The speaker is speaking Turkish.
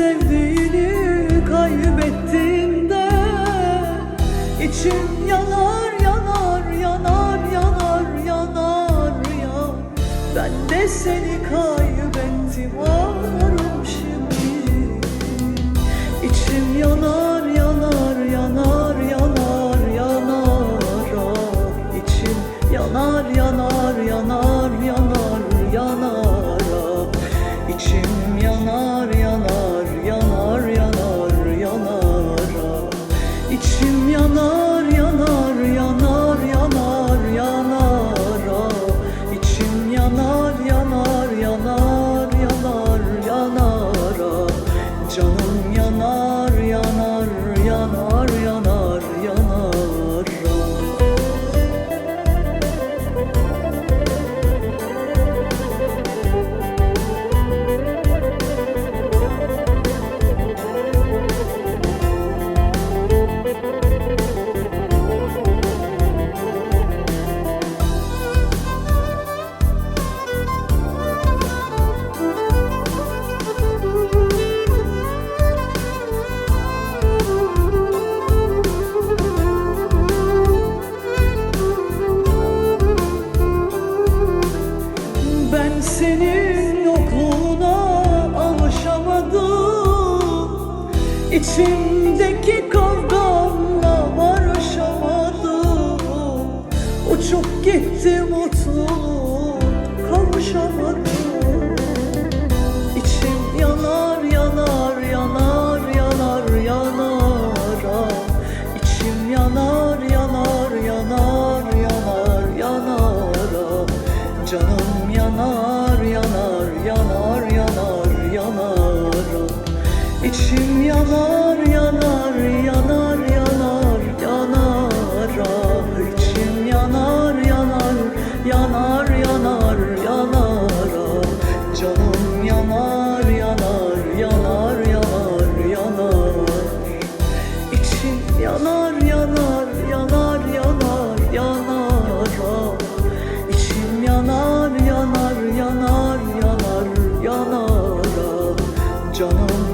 sevdiğini kaybettiğinde içim yanar yanar yanar yanar yanar ya Ben de seni kaybettim ağlarım şimdi İçim yanar yanar yanar yanar yanar ah. İçim yanar yanar yanar yanar yanar ah. Yanar yanar Senin yokluğuna alışamadım. İçimdeki kavgamla barışamadım. Uçup gitti mutluluk kavuşamadım. İçim yanar yanar yanar yanar yanar. İçim yanar yanar yanar yanar yanar. Canım İçim yanar yanar yanar yanar yanar ah İçim yanar yanar yanar yanar yanar ah Canım yanar yanar yanar yanar yanar İçim yanar yanar yanar yanar yanar ah İçim yanar yanar yanar yanar yanar ah Canım